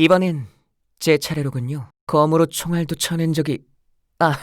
이번엔 제 차례로군요. 검으로 총알도 쳐낸 적이... 아,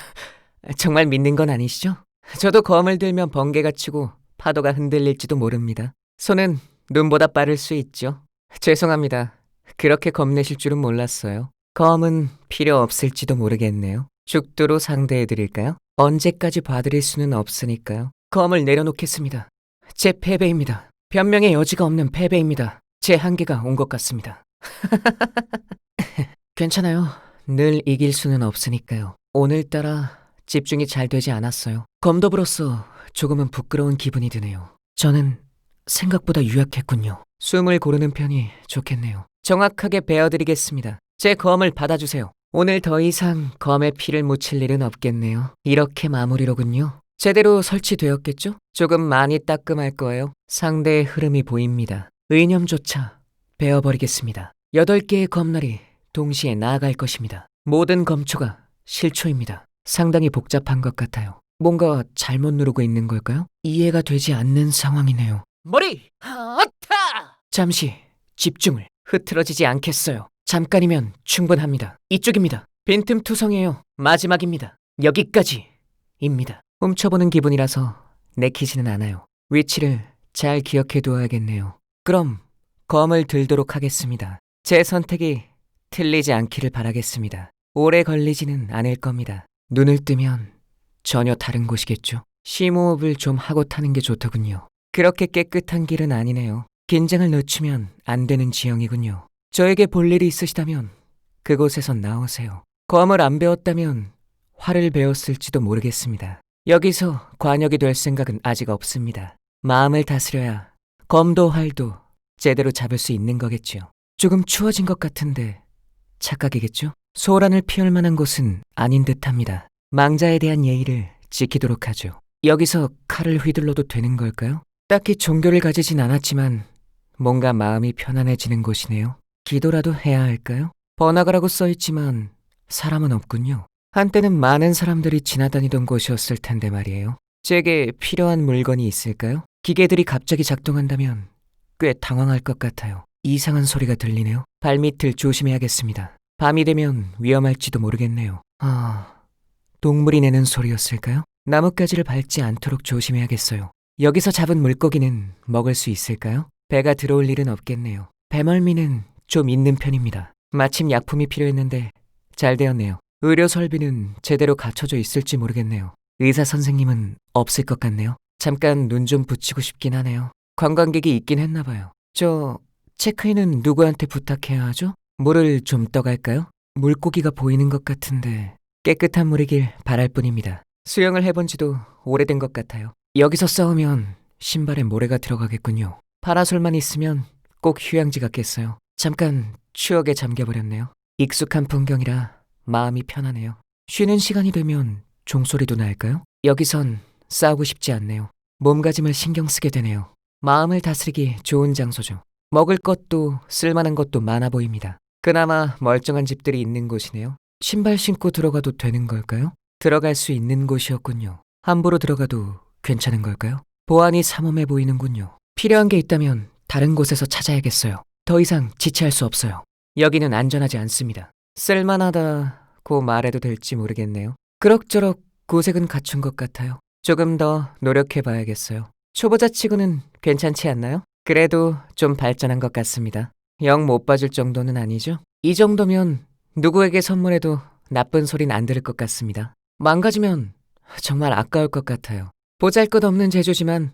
정말 믿는 건 아니시죠? 저도 검을 들면 번개가 치고 파도가 흔들릴지도 모릅니다. 손은 눈보다 빠를 수 있죠. 죄송합니다. 그렇게 겁내실 줄은 몰랐어요. 검은 필요 없을지도 모르겠네요. 죽도로 상대해드릴까요? 언제까지 봐드릴 수는 없으니까요. 검을 내려놓겠습니다. 제 패배입니다. 변명의 여지가 없는 패배입니다. 제 한계가 온 것 같습니다. 괜찮아요. 늘 이길 수는 없으니까요. 오늘따라 집중이 잘 되지 않았어요. 검도부로서 조금은 부끄러운 기분이 드네요. 저는 생각보다 유약했군요. 숨을 고르는 편이 좋겠네요. 정확하게 베어드리겠습니다. 제 검을 받아주세요. 오늘 더 이상 검에 피를 묻힐 일은 없겠네요. 이렇게 마무리로군요. 제대로 설치되었겠죠? 조금 많이 따끔할 거예요. 상대의 흐름이 보입니다. 의념조차 베어버리겠습니다. 여덟 개의 검날이 동시에 나아갈 것입니다. 모든 검초가 실초입니다. 상당히 복잡한 것 같아요. 뭔가 잘못 누르고 있는 걸까요? 이해가 되지 않는 상황이네요. 머리! 하타! 잠시 집중을 흐트러지지 않겠어요. 잠깐이면 충분합니다. 이쪽입니다. 빈틈 투성이에요. 마지막입니다. 여기까지입니다. 훔쳐보는 기분이라서 내키지는 않아요. 위치를 잘 기억해 두어야겠네요. 그럼 검을 들도록 하겠습니다. 제 선택이 틀리지 않기를 바라겠습니다. 오래 걸리지는 않을 겁니다. 눈을 뜨면 전혀 다른 곳이겠죠. 심호흡을 좀 하고 타는 게 좋더군요. 그렇게 깨끗한 길은 아니네요. 긴장을 늦추면 안 되는 지형이군요. 저에게 볼 일이 있으시다면 그곳에선 나오세요. 검을 안 배웠다면 활을 배웠을지도 모르겠습니다. 여기서 관역이 될 생각은 아직 없습니다. 마음을 다스려야 검도 활도 제대로 잡을 수 있는 거겠죠. 조금 추워진 것 같은데 착각이겠죠? 소란을 피울 만한 곳은 아닌 듯합니다. 망자에 대한 예의를 지키도록 하죠. 여기서 칼을 휘둘러도 되는 걸까요? 딱히 종교를 가지진 않았지만 뭔가 마음이 편안해지는 곳이네요. 기도라도 해야 할까요? 번화가라고 써있지만 사람은 없군요. 한때는 많은 사람들이 지나다니던 곳이었을 텐데 말이에요. 제게 필요한 물건이 있을까요? 기계들이 갑자기 작동한다면 꽤 당황할 것 같아요. 이상한 소리가 들리네요. 발밑을 조심해야겠습니다. 밤이 되면 위험할지도 모르겠네요. 아, 동물이 내는 소리였을까요? 나뭇가지를 밟지 않도록 조심해야겠어요. 여기서 잡은 물고기는 먹을 수 있을까요? 배가 들어올 일은 없겠네요. 배멀미는 좀 있는 편입니다. 마침 약품이 필요했는데 잘 되었네요. 의료 설비는 제대로 갖춰져 있을지 모르겠네요. 의사 선생님은 없을 것 같네요. 잠깐 눈 좀 붙이고 싶긴 하네요. 관광객이 있긴 했나 봐요. 저 체크인은 누구한테 부탁해야 하죠? 물을 좀 떠갈까요? 물고기가 보이는 것 같은데 깨끗한 물이길 바랄 뿐입니다. 수영을 해본 지도 오래된 것 같아요. 여기서 싸우면 신발에 모래가 들어가겠군요. 파라솔만 있으면 꼭 휴양지 같겠어요. 잠깐 추억에 잠겨버렸네요. 익숙한 풍경이라 마음이 편하네요. 쉬는 시간이 되면 종소리도 날까요? 여기선 싸우고 싶지 않네요. 몸가짐을 신경 쓰게 되네요. 마음을 다스리기 좋은 장소죠. 먹을 것도 쓸만한 것도 많아 보입니다. 그나마 멀쩡한 집들이 있는 곳이네요. 신발 신고 들어가도 되는 걸까요? 들어갈 수 있는 곳이었군요. 함부로 들어가도 괜찮은 걸까요? 보안이 삼엄해 보이는군요. 필요한 게 있다면 다른 곳에서 찾아야겠어요. 더 이상 지체할 수 없어요. 여기는 안전하지 않습니다. 쓸만하다고 말해도 될지 모르겠네요. 그럭저럭 고색은 갖춘 것 같아요. 조금 더 노력해 봐야겠어요. 초보자 치고는 괜찮지 않나요? 그래도 좀 발전한 것 같습니다. 영 못 봐줄 정도는 아니죠? 이 정도면 누구에게 선물해도 나쁜 소린 안 들을 것 같습니다. 망가지면 정말 아까울 것 같아요. 보잘 것 없는 제조지만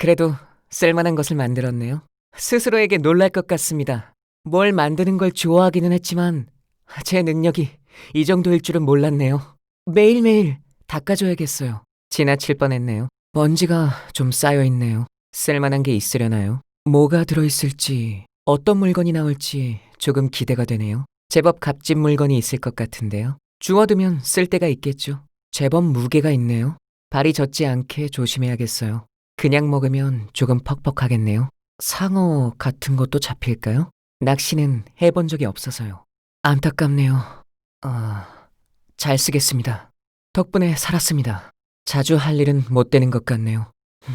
그래도 쓸만한 것을 만들었네요. 스스로에게 놀랄 것 같습니다. 뭘 만드는 걸 좋아하기는 했지만 제 능력이 이 정도일 줄은 몰랐네요. 매일매일 닦아줘야겠어요. 지나칠 뻔했네요. 먼지가 좀 쌓여 있네요. 쓸만한 게 있으려나요? 뭐가 들어있을지, 어떤 물건이 나올지 조금 기대가 되네요. 제법 값진 물건이 있을 것 같은데요. 주워두면 쓸 데가 있겠죠. 제법 무게가 있네요. 발이 젖지 않게 조심해야겠어요. 그냥 먹으면 조금 퍽퍽하겠네요. 상어 같은 것도 잡힐까요? 낚시는 해본 적이 없어서요. 안타깝네요. 아, 잘 쓰겠습니다. 덕분에 살았습니다. 자주 할 일은 못 되는 것 같네요.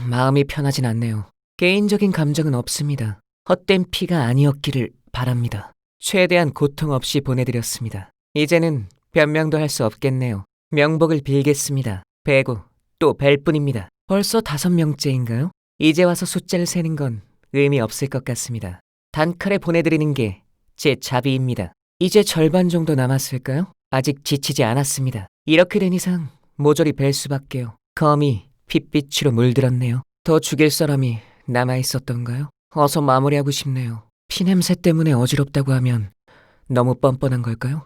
마음이 편하진 않네요. 개인적인 감정은 없습니다. 헛된 피가 아니었기를 바랍니다. 최대한 고통 없이 보내드렸습니다. 이제는 변명도 할 수 없겠네요. 명복을 빌겠습니다. 배고 또뵐 뿐입니다. 벌써 다섯 명째인가요? 이제 와서 숫자를 세는 건 의미 없을 것 같습니다. 단칼에 보내드리는 게 제 자비입니다. 이제 절반 정도 남았을까요? 아직 지치지 않았습니다. 이렇게 된 이상 모조리 뵐 수밖에요. 검이 핏빛으로 물들었네요. 더 죽일 사람이 남아 있었던가요? 어서 마무리하고 싶네요. 피냄새 때문에 어지럽다고 하면 너무 뻔뻔한 걸까요?